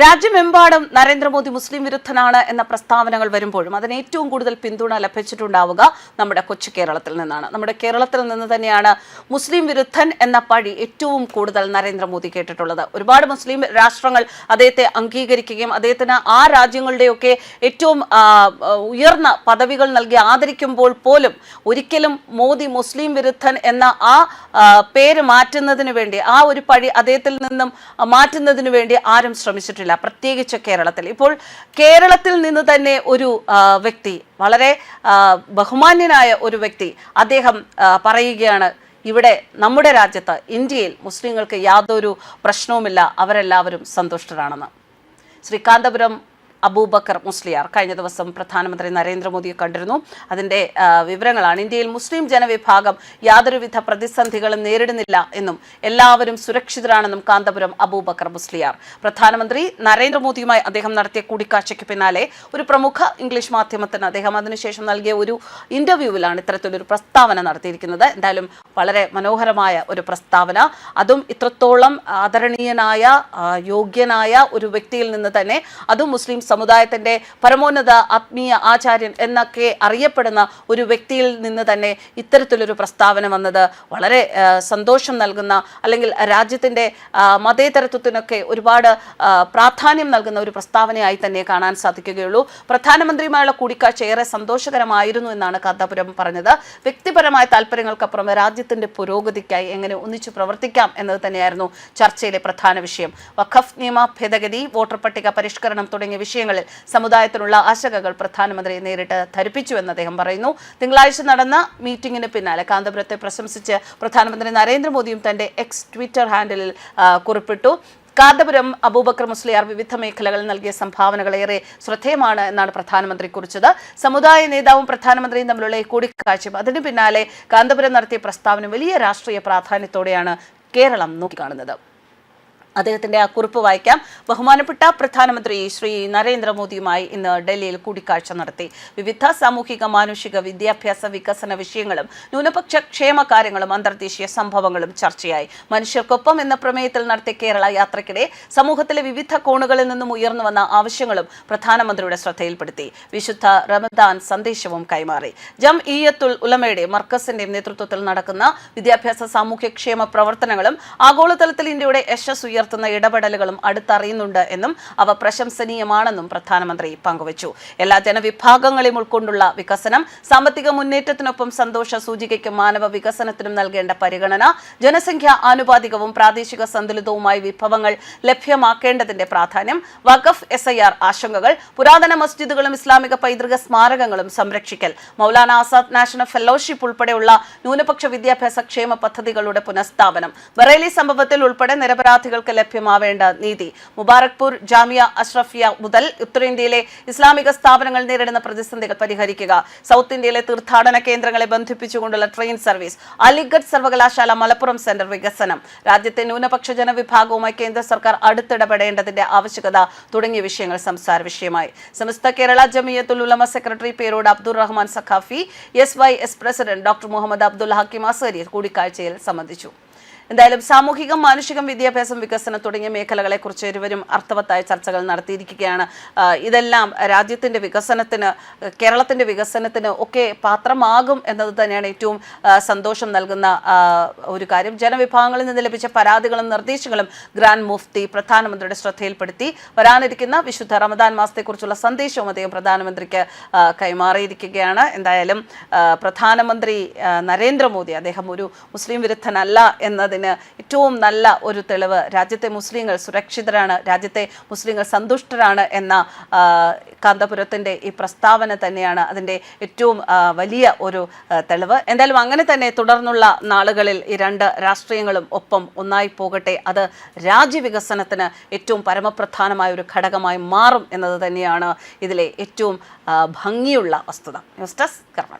രാജ്യമെമ്പാടും നരേന്ദ്രമോദി മുസ്ലിം വിരുദ്ധനാണ് എന്ന പ്രസ്താവനകൾ വരുമ്പോഴും അതിന് ഏറ്റവും കൂടുതൽ പിന്തുണ ലഭിച്ചിട്ടുണ്ടാവുക നമ്മുടെ കൊച്ചു കേരളത്തിൽ നിന്നാണ്. നമ്മുടെ കേരളത്തിൽ നിന്ന് തന്നെയാണ് മുസ്ലിം വിരുദ്ധൻ എന്ന പഴി ഏറ്റവും കൂടുതൽ നരേന്ദ്രമോദി കേട്ടിട്ടുള്ളത്. ഒരുപാട് മുസ്ലിം രാഷ്ട്രങ്ങൾ അദ്ദേഹത്തെ അംഗീകരിക്കുകയും അദ്ദേഹത്തിന് ആ രാജ്യങ്ങളുടെയൊക്കെ ഏറ്റവും ഉയർന്ന പദവികൾ നൽകി ആദരിക്കുമ്പോൾ പോലും ഒരിക്കലും മോദി മുസ്ലിം വിരുദ്ധൻ എന്ന ആ പേര് മാറ്റുന്നതിന് വേണ്ടി ആ ഒരു പഴി അദ്ദേഹത്തിൽ നിന്നും മാറ്റുന്നതിന് വേണ്ടി ആരും ശ്രമിച്ചിട്ടില്ല. പ്രത്യേകിച്ച് കേരളത്തിൽ. ഇപ്പോൾ കേരളത്തിൽ നിന്ന് തന്നെ ഒരു വ്യക്തി വളരെ ബഹുമാന്യനായ ഒരു വ്യക്തി അദ്ദേഹം പറയുകയാണ് ഇവിടെ നമ്മുടെ രാജ്യത്ത് ഇന്ത്യയിൽ മുസ്ലിങ്ങൾക്ക് യാതൊരു പ്രശ്നവുമില്ല അവരെല്ലാവരും സന്തുഷ്ടരാണെന്ന്. ശ്രീകാന്തപുരം അബൂബക്കർ മുസ്ലിയാർ. കഴിഞ്ഞ ദിവസം പ്രധാനമന്ത്രി നരേന്ദ്രമോദിയെ കണ്ടിരുന്നു. അതിന്റെ വിവരങ്ങളാണ്. ഇന്ത്യയിൽ മുസ്ലിം ജനവിഭാഗം യാതൊരുവിധ പ്രതിസന്ധികളും നേരിടുന്നില്ല എന്നും എല്ലാവരും സുരക്ഷിതരാണെന്നും കാന്തപുരം അബൂബക്കർ മുസ്ലിയാർ. പ്രധാനമന്ത്രി നരേന്ദ്രമോദിയുമായി അദ്ദേഹം നടത്തിയ കൂടിക്കാഴ്ചയ്ക്ക് പിന്നാലെ ഒരു പ്രമുഖ ഇംഗ്ലീഷ് മാധ്യമത്തിന് അദ്ദേഹം അതിനുശേഷം നൽകിയ ഒരു ഇന്റർവ്യൂവിലാണ് ഇത്തരത്തിലൊരു പ്രസ്താവന നടത്തിയിരിക്കുന്നത്. എന്തായാലും വളരെ മനോഹരമായ ഒരു പ്രസ്താവന. അതും ഇത്രത്തോളം ആദരണീയനായ യോഗ്യനായ ഒരു വ്യക്തിയിൽ നിന്ന് തന്നെ അതും മുസ്ലിം സമുദായത്തിന്റെ പരമോന്നത ആത്മീയ ആചാര്യൻ എന്നൊക്കെ അറിയപ്പെടുന്ന ഒരു വ്യക്തിയിൽ നിന്ന് തന്നെ ഇത്തരത്തിലൊരു പ്രസ്താവന വന്നത് വളരെ സന്തോഷം നൽകുന്ന അല്ലെങ്കിൽ രാജ്യത്തിന്റെ ആ, മതേതരത്വത്തിനൊക്കെ ഒരുപാട് പ്രാധാന്യം നൽകുന്ന ഒരു പ്രസ്താവനയായി തന്നെ കാണാൻ സാധിക്കുകയുള്ളൂ. പ്രധാനമന്ത്രിയുമായുള്ള കൂടിക്കാഴ്ച ഏറെ സന്തോഷകരമായിരുന്നു എന്നാണ് കാന്താപുരം പറഞ്ഞത്. വ്യക്തിപരമായ താല്പര്യങ്ങൾക്കപ്പുറം രാജ്യത്തിന്റെ പുരോഗതിക്കായി എങ്ങനെ ഒന്നിച്ചു പ്രവർത്തിക്കാം എന്നത് തന്നെയായിരുന്നു ചർച്ചയിലെ പ്രധാന വിഷയം. വഖഫ് നിയമ ഭേദഗതി വോട്ടർ പട്ടിക പരിഷ്കരണം തുടങ്ങിയ വിഷയങ്ങളിൽ സമുദായത്തിനുള്ള ആശങ്കകൾ പ്രധാനമന്ത്രി നേരിട്ട് ധരിപ്പിച്ചുവെന്ന് അദ്ദേഹം പറയുന്നു. തിങ്കളാഴ്ച നടന്ന മീറ്റിംഗിന് പിന്നാലെ കാന്തപുരത്തെ പ്രശംസിച്ച് പ്രധാനമന്ത്രി നരേന്ദ്രമോദിയും തന്റെ എക്സ് ട്വിറ്റർ ഹാൻഡിലിൽ കുറിപ്പിട്ടു. കാന്തപുരം അബൂബക്കർ മുസ്ലിയാർ വിവിധ മേഖലകളിൽ നൽകിയ സംഭാവനകൾ ഏറെ ശ്രദ്ധേയമാണ് എന്നാണ് പ്രധാനമന്ത്രി കുറിച്ചത്. സമുദായ നേതാവും പ്രധാനമന്ത്രിയും തമ്മിലുള്ള കൂടിക്കാഴ്ചയും അതിന് പിന്നാലെ കാന്തപുരം നടത്തിയ പ്രസ്താവന വലിയ രാഷ്ട്രീയ പ്രാധാന്യത്തോടെയാണ് കേരളം നോക്കിക്കാണുന്നത്. അദ്ദേഹത്തിന്റെ ആ കുറിപ്പ് വായിക്കാം. ബഹുമാനപ്പെട്ട പ്രധാനമന്ത്രി ശ്രീ നരേന്ദ്രമോദിയുമായി ഇന്ന് ഡൽഹിയിൽ കൂടിക്കാഴ്ച നടത്തി. വിവിധ സാമൂഹിക മാനുഷിക വിദ്യാഭ്യാസ വികസന വിഷയങ്ങളും ന്യൂനപക്ഷ ക്ഷേമ കാര്യങ്ങളും അന്തർദേശീയ സംഭവങ്ങളും ചർച്ചയായി. മനുഷ്യർക്കൊപ്പം എന്ന പ്രമേയത്തിൽ നടത്തിയ കേരള യാത്രയ്ക്കിടെ സമൂഹത്തിലെ വിവിധ കോണുകളിൽ നിന്നും ഉയർന്നു വന്ന ആവശ്യങ്ങളും പ്രധാനമന്ത്രിയുടെ ശ്രദ്ധയിൽപ്പെടുത്തി. വിശുദ്ധ റമദാൻ സന്ദേശവും കൈമാറി. ജം ഈയത്തുൽ ഉലമയുടെ മർക്കസിന്റെ നേതൃത്വത്തിൽ നടക്കുന്ന വിദ്യാഭ്യാസ സാമൂഹ്യക്ഷേമ പ്രവർത്തനങ്ങളും ആഗോളതലത്തിൽ ഇന്ത്യയുടെ യശസ് ഉയർത്തുന്ന ഇടപെടലുകളും അടുത്തറിയുന്നുണ്ട് എന്നും അവ പ്രശംസനീയമാണെന്നും പ്രധാനമന്ത്രി പങ്കുവച്ചു. എല്ലാ ജനവിഭാഗങ്ങളെയും ഉൾക്കൊണ്ടുള്ള വികസനം സാമ്പത്തിക മുന്നേറ്റത്തിനൊപ്പം സന്തോഷ സൂചികയ്ക്കും മാനവ വികസനത്തിനും നൽകേണ്ട പരിഗണന ജനസംഖ്യ ആനുപാതികവും പ്രാദേശിക സന്തുലിതവുമായ വിഭവങ്ങൾ ലഭ്യമാക്കേണ്ടതിന്റെ പ്രാധാന്യം വഖഫ് എസ് ആശങ്കകൾ പുരാതന മസ്ജിദുകളും ഇസ്ലാമിക പൈതൃക സ്മാരകങ്ങളും സംരക്ഷിക്കൽ മൗലാന ആസാദ് നാഷണൽ ഫെലോഷിപ്പ് ഉൾപ്പെടെയുള്ള ന്യൂനപക്ഷ വിദ്യാഭ്യാസ ക്ഷേമ പദ്ധതികളുടെ പുനഃസ്ഥാപനം ബറേലി സംഭവത്തിൽ ഉൾപ്പെടെ നിരപരാധികൾക്ക് ലഭ്യമാവേണ്ട നീതി. മുബാറക്പൂർ ജാമിയ അഷ്റഫിയ മുതൽ ഉത്തരേന്ത്യയിലെ ഇസ്ലാമിക സ്ഥാപനങ്ങൾ നേരിടുന്ന പ്രതിസന്ധികൾ പരിഹരിക്കുക. സൗത്ത് ഇന്ത്യയിലെ തീർത്ഥാടന കേന്ദ്രങ്ങളെ ബന്ധിപ്പിച്ചുകൊണ്ടുള്ള ട്രെയിൻ സർവീസ്. അലിഗഡ് സർവകലാശാല മലപ്പുറം സെന്റർ വികസനം. രാജ്യത്തെ ന്യൂനപക്ഷ ജനവിഭാഗവുമായി കേന്ദ്ര സർക്കാർ അടുത്തിടപെടേണ്ടതിന്റെ ആവശ്യകത തുടങ്ങിയ വിഷയങ്ങൾ സംസാര വിഷയമായി. Samastha Kerala Jamiyyathul Ulama secretary Perod Abdul Rahman Saqafi S Y S president doctor Muhammad Abdul Hakkim Azhari കൂടിക്കാഴ്ചയിൽ സംബന്ധിച്ചു. എന്തായാലും സാമൂഹികം മാനുഷികം വിദ്യാഭ്യാസം വികസനം തുടങ്ങിയ മേഖലകളെക്കുറിച്ച് ഇരുവരും അർത്ഥവത്തായ ചർച്ചകൾ നടത്തിയിരിക്കുകയാണ്. ഇതെല്ലാം രാജ്യത്തിന്റെ വികസനത്തിന് കേരളത്തിന്റെ വികസനത്തിന് ഒക്കെ പാത്രമാകും എന്നത് തന്നെയാണ് ഏറ്റവും സന്തോഷം നൽകുന്ന ഒരു കാര്യം. ജനവിഭാഗങ്ങളിൽ നിന്ന് ലഭിച്ച പരാതികളും നിർദ്ദേശങ്ങളും ഗ്രാൻഡ് മുഫ്തി പ്രധാനമന്ത്രിയുടെ ശ്രദ്ധയിൽപ്പെടുത്തി വരാനിരിക്കുന്ന വിശുദ്ധ റമദാൻ മാസത്തെക്കുറിച്ചുള്ള സന്ദേശവും അദ്ദേഹം പ്രധാനമന്ത്രിക്ക് കൈമാറിയിരിക്കുകയാണ്. എന്തായാലും പ്രധാനമന്ത്രി നരേന്ദ്രമോദി അദ്ദേഹം ഒരു മുസ്ലിം വിരുദ്ധനല്ല എന്നതിന് ഏറ്റവും നല്ല ഒരു തെളിവ് രാജ്യത്തെ മുസ്ലിങ്ങൾ സുരക്ഷിതരാണ് രാജ്യത്തെ മുസ്ലിങ്ങൾ സന്തുഷ്ടരാണ് എന്ന കാന്തപുരത്തിന്റെ ഈ പ്രസ്താവന തന്നെയാണ് അതിന്റെ ഏറ്റവും വലിയ ഒരു തെളിവ്. എന്തായാലും അങ്ങനെ തന്നെ തുടർന്നുള്ള നാളുകളിൽ ഈ രണ്ട് രാഷ്ട്രീയങ്ങളും ഒപ്പം ഒന്നായി പോകട്ടെ. അത് രാജ്യവികസനത്തിന് ഏറ്റവും പരമപ്രധാനമായ ഒരു ഘടകമായി മാറും എന്നത് തന്നെയാണ് ഇതിലെ ഏറ്റവും ഭംഗിയുള്ള വസ്തുത. ന്യൂസ് ഡെസ്ക് കർമ്മ